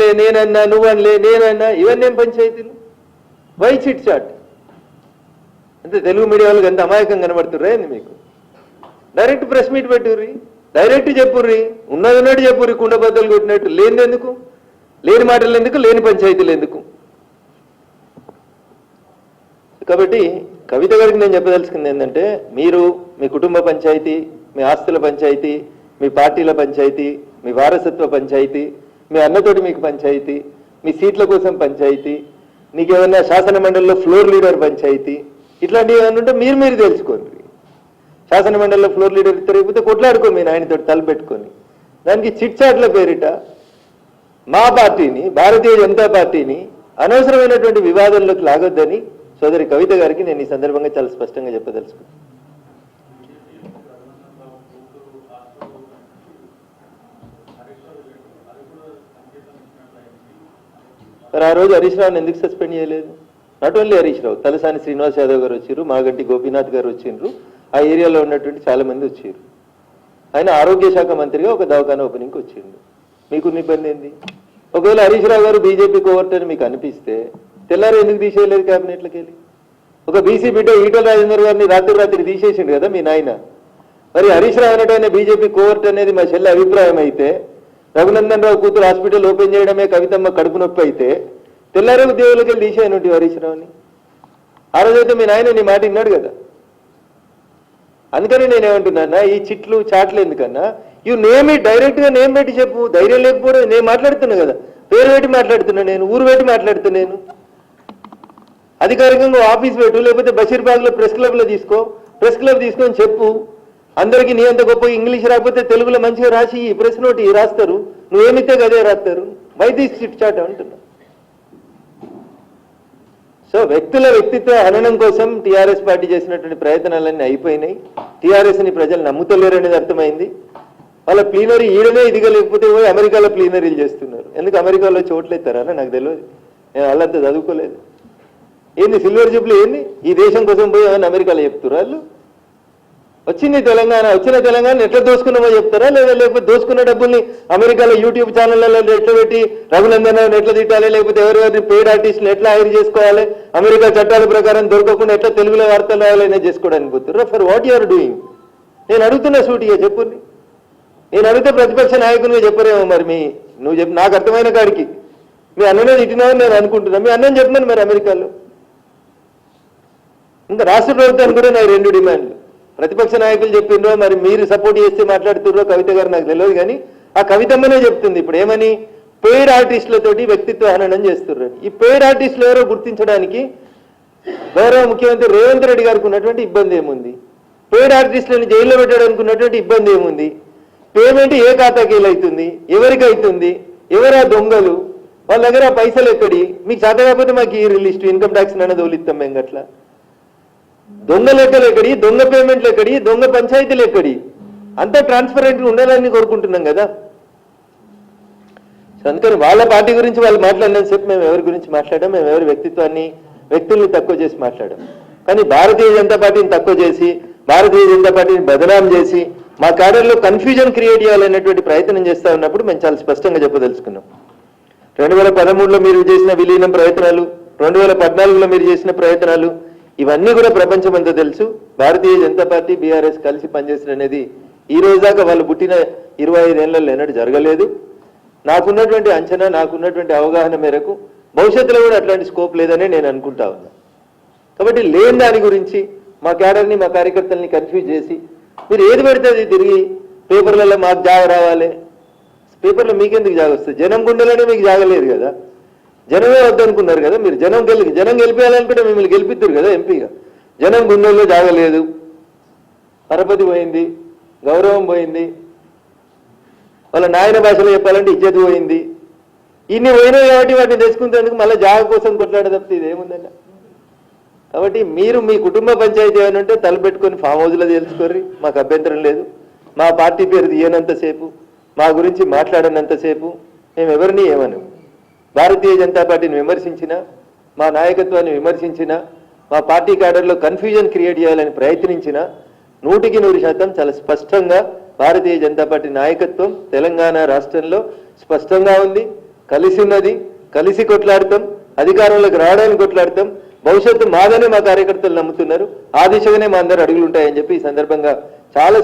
లే నేనన్నా నువ్వనలే నేనన్నా ఇవన్నీ ఏం పంచాయతీలు? వై చిట్ చాట్ అంటే తెలుగు మీడియా వాళ్ళకి ఎంత అమాయకం కనబడుతుర్రా ఏంది మీకు? డైరెక్ట్ ప్రెస్ మీట్ పెట్టుర్రి డైరెక్ట్ చెప్పుర్రి ఉన్నది ఉన్నట్టు చెప్పుర్రి కుండ బద్దలు కొట్టినట్టు. లేనిది ఎందుకు? లేని మాటలు ఎందుకు? లేని పంచాయతీలు ఎందుకు? కాబట్టి కవిత గారికి నేను చెప్పదలుచుకుంది ఏంటంటే మీరు మీ కుటుంబ పంచాయతీ మీ ఆస్తుల పంచాయతీ మీ పార్టీల పంచాయతీ మీ వారసత్వ పంచాయతీ మీ అన్నతోటి మీకు పంచాయతీ మీ సీట్ల కోసం పంచాయతీ నీకు ఏమన్నా శాసన మండలిలో ఫ్లోర్ లీడర్ పంచాయతీ ఇట్లాంటివి ఏమైనా ఉంటే మీరు మీరు తెలుసుకోండి. శాసన మండలిలో ఫ్లోర్ లీడర్ తిరిగిపోతే కొట్లాడుకో మీ నాయనతో తలపెట్టుకొని దానికి చిట్ చాట్ల పేరిట మా పార్టీని భారతీయ జనతా పార్టీని అనవసరమైనటువంటి వివాదంలోకి లాగొద్దని సోదరి కవిత గారికి నేను ఈ సందర్భంగా చాలా స్పష్టంగా చెప్పదలుచుకున్నాను. మరి ఆ రోజు హరీష్ రావుని ఎందుకు సస్పెండ్ చేయలేదు? నాట్ ఓన్లీ హరీష్ రావు తలసాని శ్రీనివాస్ యాదవ్ గారు వచ్చారు మాగంటి గోపీనాథ్ గారు వచ్చిండ్రు ఆ ఏరియాలో ఉన్నటువంటి చాలా మంది వచ్చారు. ఆయన ఆరోగ్య శాఖ మంత్రిగా ఒక దవాఖాన ఓపెనింగ్కి వచ్చిండు. మీకున్న ఇబ్బంది ఏంది? ఒకవేళ హరీష్ రావు గారు బీజేపీ కోవర్ట్ అని మీకు అనిపిస్తే తెల్లారు ఎందుకు తీసేయలేదు క్యాబినెట్లకి వెళ్ళి? ఒక బీసీ బిడ్డ ఈటల రాజేందర్ గారిని రాత్రి రాత్రి తీసేసిండు కదా మీ నాయన. మరి హరీష్ రావు అనేటైన బీజేపీ కోవర్ట్ అనేది మా చెల్లి అభిప్రాయం అయితే రఘునందన్ రావు కూతురు హాస్పిటల్ ఓపెన్ చేయడమే కవితమ్మ కడుపు నొప్పి అయితే తెల్లారే ఉద్యోగులకి వెళ్ళి తీసేయనుంటి హరీష్ రావుని ఆ రోజైతే మీ నాయన నీ మాట విన్నాడు కదా. అందుకని నేనేమంటున్నా ఈ చిట్లు చాట్లు ఎందుకన్నా? ఇవి నేమి డైరెక్ట్గా నేమ్ పెట్టి చెప్పు ధైర్యం లేకపోవడం నేను మాట్లాడుతున్నా కదా. పేరు పెట్టి మాట్లాడుతున్నా నేను ఊరు పెట్టి మాట్లాడుతున్నా నేను. అధికారికంగా ఆఫీస్ పెట్టు లేకపోతే బషీర్బాగ్లో ప్రెస్ క్లబ్లో తీసుకో ప్రెస్ క్లబ్ తీసుకొని చెప్పు. అందరికీ నీ అంత గొప్ప ఇంగ్లీష్ రాకపోతే తెలుగులో మంచిగా రాసి ఈ ప్రెస్ నోట్ ఈ రాస్తారు. నువ్వేమితే అదే రాస్తారు? వై స్ట్రిప్ చాట్ అంటున్నా. సో వ్యక్తుల వ్యక్తిత్వ హననం కోసం టీఆర్ఎస్ పార్టీ చేసినటువంటి ప్రయత్నాలన్నీ అయిపోయినాయి. టీఆర్ఎస్ని ప్రజలు నమ్ముతలేరు అనేది అర్థమైంది. వాళ్ళ ప్లీనరీ ఈడనే ఇదిగా లేకపోతే పోయి అమెరికాలో ప్లీనరీలు చేస్తున్నారు. ఎందుకు అమెరికాలో చోట్లు నాకు తెలియదు. నేను వాళ్ళంతా చదువుకోలేదు. ఏంది సిల్వర్ జూబ్లీ ఏంది? ఈ దేశం కోసం పోయి ఏమైనా అమెరికాలో చెప్తున్నారు వాళ్ళు? వచ్చింది తెలంగాణ వచ్చిన తెలంగాణ ఎట్లా దోసుకున్నామో చెప్తారా? లేదా లేకపోతే దోసుకున్న డబ్బుల్ని అమెరికాలో యూట్యూబ్ ఛానళ్ళలో ఎట్లా పెట్టి రఘునందన్ ఎట్లా తిట్టాలి? లేకపోతే ఎవరెవరిని పేడ్ ఆర్టిస్ట్ని ఎట్లా హైర్ చేసుకోవాలి? అమెరికా చట్టాల ప్రకారం దొరకకుండా ఎట్లా తెలుగులో వార్తలు రావాలనే చేసుకోవడానికి పోతున్నారు ఫర్ వాట్ యూఆర్ డూయింగ్ నేను అడుగుతున్నా సూటిగా చెప్పు నేను అడిగితే ప్రతిపక్ష నాయకునిగా చెప్పరేమో మరి మీ నువ్వు చెప్పు నాకు అర్థమైన కాడికి. మీ అన్ననే తిట్టినావని నేను అనుకుంటున్నా. మీ అన్నని చెప్పమని మరి అమెరికాలో. ఇంకా రాష్ట్ర ప్రభుత్వానికి కూడా నా రెండు డిమాండ్లు. ప్రతిపక్ష నాయకులు చెప్పిండ్రో మరి మీరు సపోర్ట్ చేస్తే మాట్లాడుతుర్రో కవిత గారు నాకు తెలియదు కానీ ఆ కవితమ్మనే చెప్తుంది ఇప్పుడు. ఏమని? పెయిడ్ ఆర్టిస్టులతోటి వ్యక్తిత్వ హననం చేస్తుర్రు. ఈ పెయిడ్ ఆర్టిస్టులు ఎవరో గుర్తించడానికి గౌరవ ముఖ్యమంత్రి రేవంత్ రెడ్డి గారికి ఉన్నటువంటి ఇబ్బంది ఏముంది? పెయిడ్ ఆర్టిస్టులను జైల్లో పెట్టడానికి ఉన్నటువంటి ఇబ్బంది ఏముంది? పేమెంట్ ఏ ఖాతాకి అవుతుంది ఎవరికి అవుతుంది? ఎవరా దొంగలు? వాళ్ళ దగ్గర పైసలు ఎక్కడి? మీకు చేత కాకపోతే మాకు ఈ రిలీస్ట్ ఇన్కమ్ ట్యాక్స్ అనేది తోలిస్తాం మేము గట్లా. దొంగ లెక్కలు ఎక్కడి? దొంగ పేమెంట్లు ఎక్కడి? దొంగ పంచాయతీలు ఎక్కడి? అంతా ట్రాన్స్పరెంట్ ఉండాలని కోరుకుంటున్నాం కదా. సో అందుకని వాళ్ళ పార్టీ గురించి వాళ్ళు మాట్లాడినంతసేపు మేము ఎవరి గురించి మాట్లాడాం మేము ఎవరి వ్యక్తిత్వాన్ని వ్యక్తుల్ని తక్కువ చేసి మాట్లాడాం కానీ భారతీయ జనతా పార్టీని తక్కువ చేసి భారతీయ జనతా పార్టీని బదనాం చేసి మా క్యాడర్లో కన్ఫ్యూజన్ క్రియేట్ చేయాలనేటువంటి ప్రయత్నం చేస్తా ఉన్నప్పుడు మేము చాలా స్పష్టంగా చెప్పదలుచుకున్నాం. రెండు వేల పదమూడులో మీరు చేసిన విలీనం ప్రయత్నాలు రెండు వేల పద్నాలుగులో మీరు చేసిన ప్రయత్నాలు ఇవన్నీ కూడా ప్రపంచం అంతా తెలుసు. భారతీయ జనతా పార్టీ బీఆర్ఎస్ కలిసి పనిచేసిన అనేది ఈ రోజు దాకా వాళ్ళు పుట్టిన ఇరవై ఐదేళ్ళలో ఎన్నడూ జరగలేదు. నాకున్నటువంటి అంచనా నాకున్నటువంటి అవగాహన మేరకు భవిష్యత్తులో కూడా అట్లాంటి స్కోప్ లేదని నేను అనుకుంటా ఉన్నా. కాబట్టి లేని దాని గురించి మా క్యాడర్ని మా కార్యకర్తల్ని కన్ఫ్యూజ్ చేసి మీరు ఏది పెడితే అది తిరిగి పేపర్లలో మాకు జాగ రావాలి. పేపర్లో మీకెందుకు జాగ వస్తుంది? జనం గుండెలోనే మీకు జాగలేదు కదా. జనమే వద్దనుకున్నారు కదా మీరు జనం గెలి జనం గెలిపేయాలనుకుంటే మిమ్మల్ని గెలిపిద్దరు కదా ఎంపీగా. జనం గుండెల్లో జాగలేదు. పరపతి పోయింది గౌరవం పోయింది. వాళ్ళ నాయన భాషలో చెప్పాలంటే ఇజ్జత్ పోయింది. ఇన్ని పోయినాయి కాబట్టి వాటిని తెచ్చుకునేందుకు మళ్ళీ జాగ కోసం కొట్లాడే తప్పితే ఇదేముందండి? కాబట్టి మీరు మీ కుటుంబ పంచాయతీ ఏమైనా ఉంటే తలపెట్టుకొని ఫామ్ హౌస్లో తెలుసుకోర్రి మాకు అభ్యంతరం లేదు. మా పార్టీ పేరు తీయనంతసేపు మా గురించి మాట్లాడనంతసేపు మేము ఎవరిని ఏమను భారతీయ జనతా పార్టీని విమర్శించినా మా నాయకత్వాన్ని విమర్శించినా మా పార్టీ క్యాడర్లో కన్ఫ్యూజన్ క్రియేట్ చేయాలని ప్రయత్నించినా నూటికి నూరు శాతం చాలా స్పష్టంగా భారతీయ జనతా పార్టీ నాయకత్వం తెలంగాణ రాష్ట్రంలో స్పష్టంగా ఉంది. కలిసి ఉన్నది కలిసి కొట్లాడతాం అధికారంలోకి రావడానికి కొట్లాడతాం. భవిష్యత్తు మాదనే మా కార్యకర్తలు నమ్ముతున్నారు. ఆ దిశగానే మా అందరు అడుగులు ఉంటాయని చెప్పి ఈ సందర్భంగా చాలా